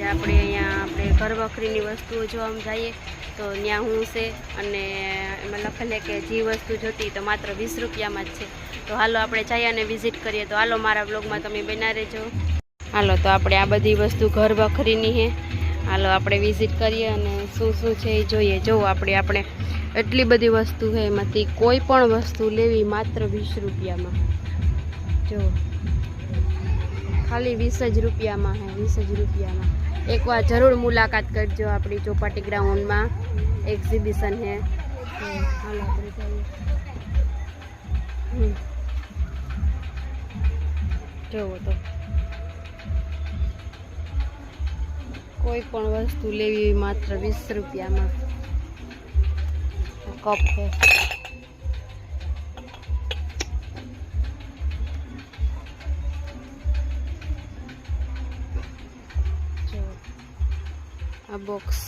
જે આપણે અહીંયા આપણે ઘર વખરીની વસ્તુઓ જોવા જઈએ, તો ત્યાં હું છે અને એમાં લખેલે કે જે વસ્તુ જોતી તો માત્ર વીસ રૂપિયામાં જ છે. તો હાલો આપણે જઈએ અને વિઝિટ કરીએ. તો હાલો મારા બ્લોગમાં તમે બના રહેજો. હાલો, તો આપણે આ બધી વસ્તુ ઘર વખરીની છે. હાલો, આપણે વિઝિટ કરીએ અને શું શું છે એ જોઈએ. જો, આપણે આપણે એટલી બધી વસ્તુ છે એમાંથી કોઈ પણ વસ્તુ લેવી માત્ર વીસ રૂપિયામાં. જો, ખાલી વીસ જ રૂપિયામાં હે વીસ જ રૂપિયામાં. એકવાર જરૂર મુલાકાત કરજો આપણી ચોપાટી ગ્રાઉન્ડમાં. એક્ઝિબિશન હે હાલો આપણે જોવો તો? કોઈ પણ વસ્તુ લેવી માત્ર વીસ રૂપિયામાં. કપ છે. બોક્સ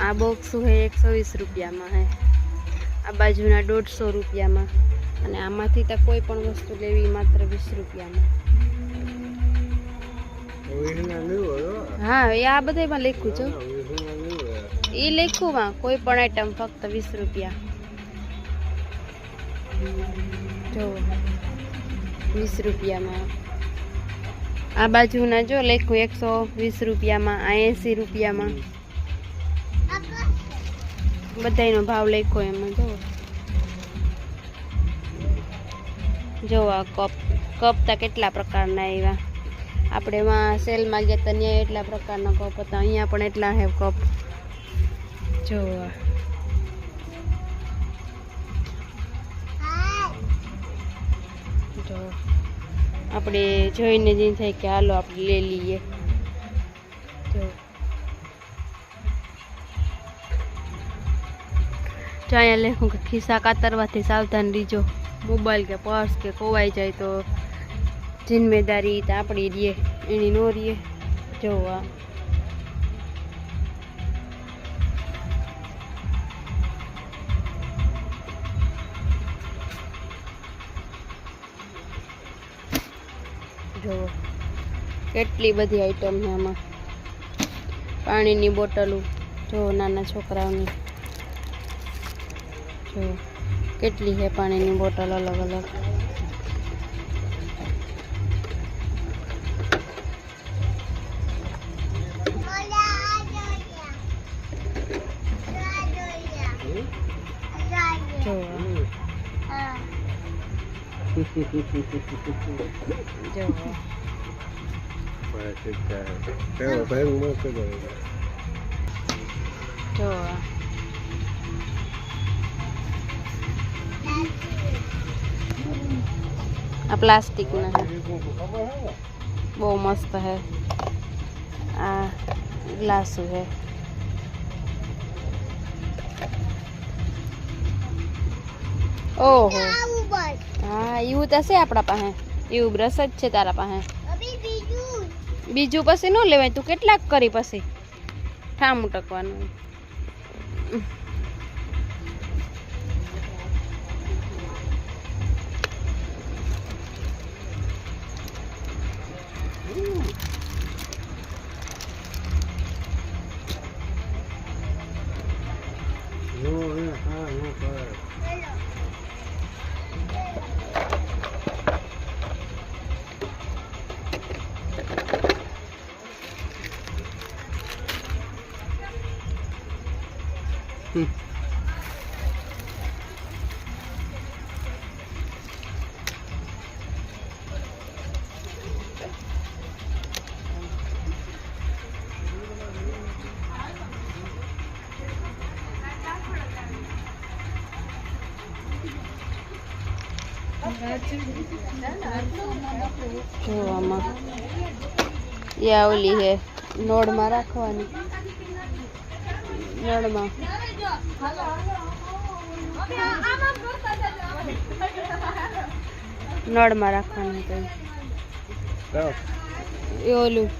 આ બોક્સ હે એકસો વીસ રૂપિયામાં હે. આ બાજુના દોઢસો રૂપિયામાં. અને આમાંથી તો કોઈ પણ વસ્તુ લેવી માત્ર વીસ રૂપિયામાં. હા. એ આ બધામાં લખ્યું છો એ લખ્યું માં કોઈ પણ આઈટમ ફક્ત વીસ રૂપિયા. જો વીસ રૂપિયામાં. આ બાજુના જો લખ્યું એકસો વીસ રૂપિયામાં આ એંસી રૂપિયામાં. બધાયનો ભાવ લખ્યો એમાં જો જો આ કપ કપ તા કેટલા પ્રકારના એવા આપણે એમાં સેલમાં ગયા હતા ત્યાં એટલા પ્રકારના કપ હતા. અહીંયા પણ એટલા હે કપ. જો. જો આપણે જોઈને જ થાય કે હાલો આપણે લઈ લઈએ. જો. લે કે ખિસ્સા કાતરવાથી સાવધાન રીજો મોબાઈલ કે પર્સ કે ખોવાઈ જાય તો જિમ્મેદારી આપણી રહીએ એની નો રહીએ જો આ જો કેટલી બધી આઈટમ છે આમાં. પાણીની બોટલો. જો નાના છોકરાઓની. જો કેટલી છે પાણીની બોટલ અલગ અલગ જો જો જો આ પ્લાસ્ટિક ના બહુ મસ્ત હે આ ગ્લાસો હે ઓહો. હા એવું તો છે આપણા પાસે. એવું બ્રશ જ છે તારા પાસે. બીજું. પછી ન લેવાય. તું કેટલાક કરી પછી. ઠામું ટકવાનું જો આમાં એ આ ઓલી હે. નોડમાં રાખવાની. નળમાં નળમાં રાખવાનું એ ઓલું.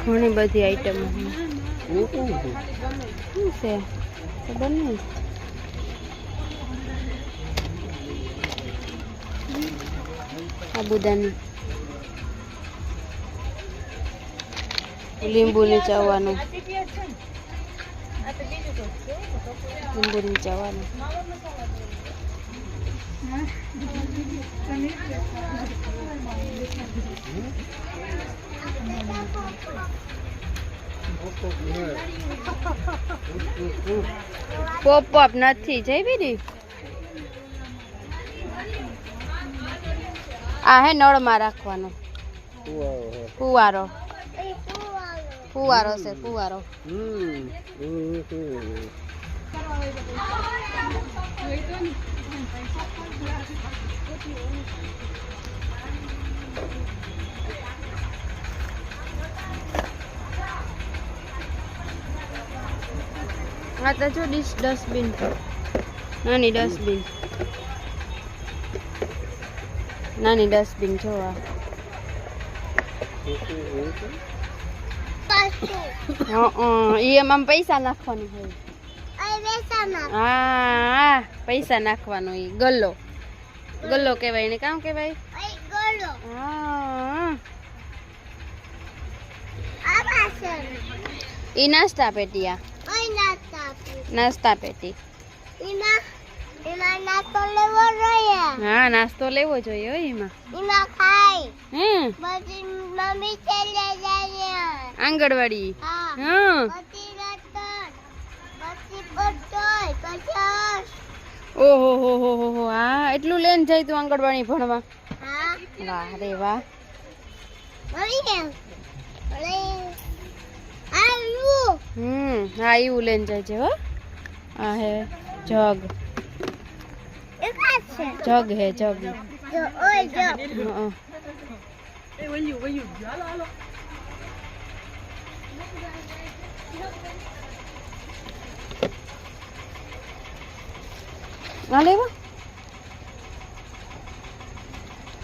ઘણી બધી આઈટમો Não sei. Tá dando Abudani. Limbuni jawano. Limbuni jawano. Thank. પોપ પોપ નથી. જઈ બીડી? આ હે નળમાં રાખવાનો. ફુવારો. ફુવારો છે ફુવારો. આ તો જો ડીશ ડસ્ટબિન નાની ડસ્ટબિન. નાની ડસ્ટબિન જો આ એમાં પૈસા નાખવાનું હોય. હા પૈસા નાખવાનો એ ગલ્લો. ગલ્લો કહેવાય એને કામ કહેવાય? હા ઈ નાસ્તા પેટી આ નાસ્તા પેટી. હા નાસ્તો લેવો જોઈએ હો એમાં. હે આંગણવાડી. હા. ઓહો હો હો હો હો. હા એટલું લઈને જાય તું આંગણવાડી ભણવા. વાહ રે વાહ. હમ હા એવું લઈને જાય છે હો. આ હે જગ. જગ હે જગ. ના લેવા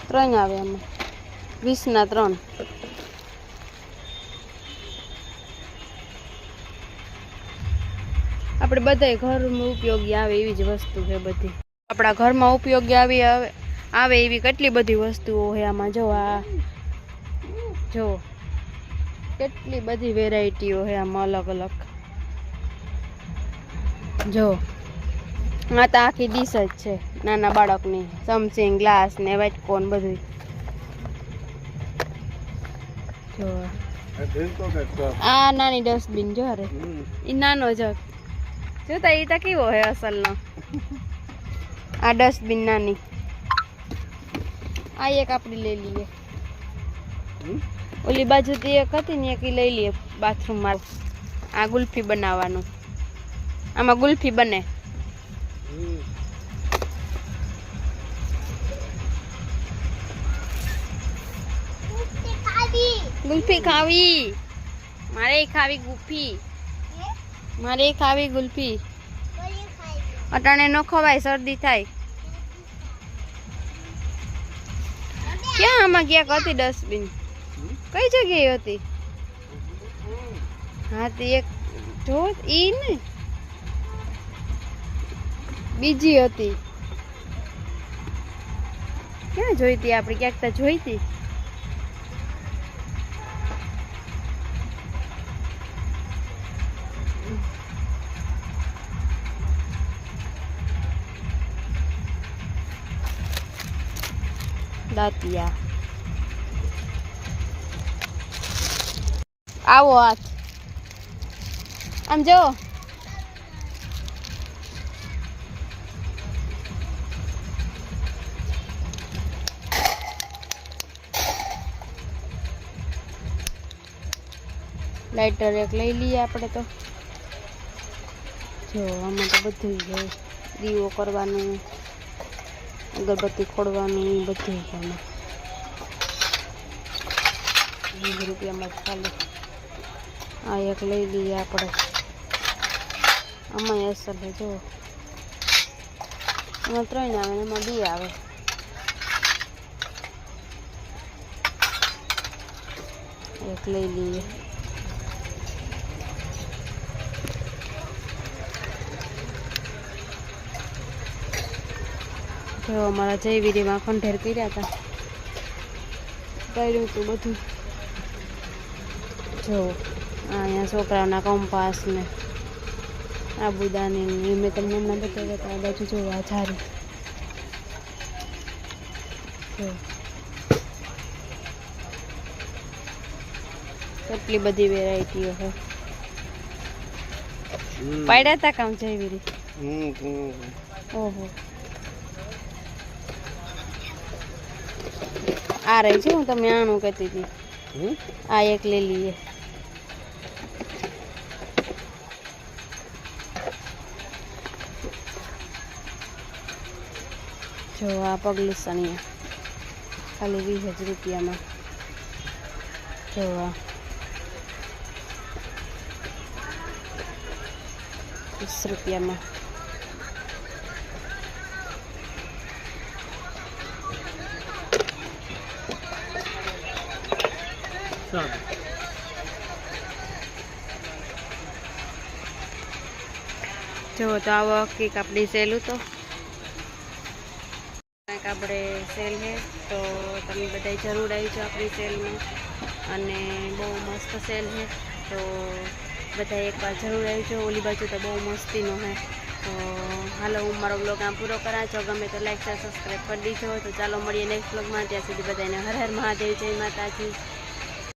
ત્રણ આવે એમાં. વીસના ત્રણ. આપણે બધાય ઘરમાં ઉપયોગી આવે એવી જ વસ્તુ છે બધી. આપણા ઘરમાં ઉપયોગી આવી આવે આવે એવી કેટલી બધી વસ્તુઓ છે આમાં. જો આ જો કેટલી બધી વેરાયટીઓ છે આમાં અલગ અલગ. જો આ તો આખી ડીશ જ છે નાના બાળકની. સમસિંગ ગ્લાસ ને વાટકોન બધું જો આ નાની ડસ્ટબિન જો અરે નાનો જગ જોતા એ તો કેવો હે અસલનો? આ ડસ્ટબિન નાની. આ એક આપણી લઈ લઈએ. ઓલી બાજુથી એક હતી ને એક લઈ લઈએ બાથરૂમમાં આ ગુલ્ફી બનાવવાનું. આમાં ગુલ્ફી બને. ગુલ્ફી ખાવી. મારે ખાવી ગુલ્ફી મારે ખાવી ગુલ્ફી. અટાણે ન ખવાય શરદી થાય. ક્યાં આમાં ક્યાંક હતી ડસ્ટબિન? કઈ જગ્યાએ હતી? હા તે એક જો ઈ ને. બીજી હતી. ક્યાં જોઈતી આપણે ક્યાંક તો જોઈતી. દાંતિયા આવો હાથ આમ જો લાઇટર એક લઈ લઈએ આપણે તો. જો, આમાં તો બધું છે દીવો કરવાનું. અગરબત્તી ખોડવાનું બધું છે વીસ રૂપિયામાં ચાલે. આ એક લઈ લઈએ આપણે. આમાં અસર જો એમાં ત્રણ આવે, એમાં બે આવે. એક લઈ લઈએ. જો અમારા જયવીરીમાં ખંડેર કર્યા હતા. કર્યું હતું બધું. જો અહીંયા છોકરાઓના કંપાસ ને આબુદાની મેં તમને હમણાં બતાવ્યા હતા આ બાજુ જો આ ઝારી. જો. કેટલી બધી વેરાયટીઓ છે પાડ્યા હતા કામ જયવીરી ઓહો. આ રહી છે હું તમે આણું કહેતી હતી. આ એક લઈ લઈએ જો આ પગલું સણિયા ખાલી વીસ હજાર રૂપિયામાં. જો આ. વીસ રૂપિયામાં. જો, તો આવો કંઈક આપણી સેલું તો કંઈક આપણે સેલ છે તો તમે બધા જરૂર આવી છો આપણી સેલમાં. અને બહુ મસ્ત સેલ છે તો બધા એકવાર જરૂર આવી છો ઓલી બાજુ તો બહુ મસ્તીનો છે તો હાલો, હું મારો બ્લોગ આમ પૂરો કરા છો. ગમે તો લાઈક શેર સબસ્ક્રાઈબ કરી દીધો તો ચાલો, મળીએ નેક્સ્ટ બ્લોગમાં ત્યાં સુધી બધાને હર હર મહાદેવ, જય માતાજી.